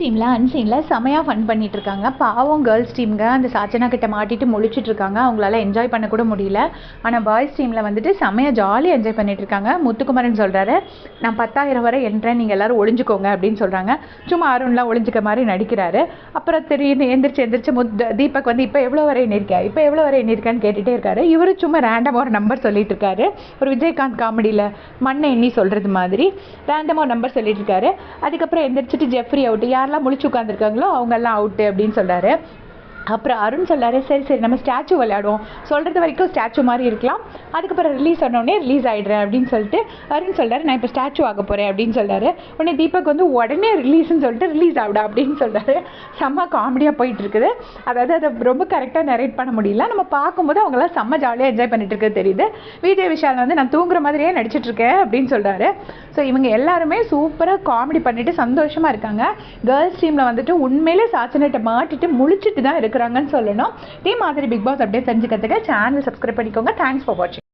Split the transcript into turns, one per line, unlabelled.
டீமில் அன்சீனில் செமையாக ஃபன் பண்ணிட்டு இருக்காங்க பாவம் கேர்ள்ஸ் டீமுங்க. அந்த சாச்சனா கிட்ட மாட்டிட்டு முழிச்சிட்டு இருக்காங்க அவங்களால என்ஜாய் பண்ண கூட முடியல. ஆனால் பாய்ஸ் டீமில் வந்துட்டு செமையாக ஜாலியாக என்ஜாய் பண்ணிட்டு இருக்காங்க முத்துக்குமரன் சொல்கிறாரு நான் பத்தாயிரம் வரை என்றேன். நீங்கள் எல்லாரும் ஒளிஞ்சுக்கோங்க. அப்படின்னு சொல்கிறாங்க சும்மா அருண்லாம் ஒளிஞ்சுக்க மாதிரி நடிக்கிறாரு. அப்புறம் திடீர்னு எந்திரிச்சு எந்திரிச்சு முத் தீபக் வந்து இப்போ எவ்வளோ வரை எண்ணிருக்கேன் இப்போ எவ்வளோ வரை எண்ணிருக்கேன்னு கேட்டுகிட்டே இருக்காரு. இவரு சும்மா ரேண்டமாக ஒரு நம்பர் சொல்லிட்டு இருக்காரு ஒரு விஜயகாந்த் காமெடியில் மண்ணை எண்ணி சொல்கிறது மாதிரி ரேண்டமாக ஒரு நம்பர் சொல்லிட்டு இருக்காரு அதுக்கப்புறம் எந்திரிச்சிட்டு ஜெஃப்ரி அவுட் யாரெல்லாம் முழிச்சு உட்காந்துருக்காங்களோ அவங்கெல்லாம் அவுட்டு அப்படின்னு சொல்கிறாரு அப்புறம் அருண் சொல்லாரு சரி சரி நம்ம ஸ்டாச்சு விளையாடுவோம். சொல்கிறது வரைக்கும் ஸ்டாச்சு மாதிரி இருக்கலாம். அதுக்கப்புறம் ரிலீஸ் ஆனோடனே ரிலீஸ் ஆகிடுறேன் அப்படின்னு சொல்லிட்டு அருண் சொல்கிறாரு நான் இப்போ ஸ்டாச்சு ஆக போகிறேன் அப்படின்னு சொல்கிறாரு உடனே தீபக் வந்து உடனே ரிலீஸ்னு சொல்லிட்டு ரிலீஸ் ஆகிடும் அப்படின்னு சொல்கிறாரு செம்ம காமெடியாக போயிட்டு இருக்குது. அதாவது அதை ரொம்ப கரெக்டாக நரேட் பண்ண முடியல. நம்ம பார்க்கும்போது அவங்களாம் செம்ம ஜாலியாக என்ஜாய் பண்ணிட்டு இருக்கிறது தெரியுது. விஜய் விஷால் வந்து நான் தூங்குற மாதிரியே நடிச்சிட்டு இருக்கேன் அப்படின்னு சொல்கிறாரு ஸோ இவங்க எல்லாருமே சூப்பராக காமெடி பண்ணிவிட்டு சந்தோஷமாக இருக்காங்க. கேர்ள்ஸ் டீமில் வந்துட்டு உண்மையிலே சாச்சனைட்டை மாட்டிட்டு முழிச்சிட்டு தான் இருக்கிறாங்கன்னு சொல்லணும். இதே மாதிரி பிக் பாஸ் அப்டேட் தெரிஞ்சுக்கிறதுக்கு சேனல் சப்ஸ்கிரைப் பண்ணிக்கோங்க. தேங்க்ஸ் ஃபார் வாட்சிங்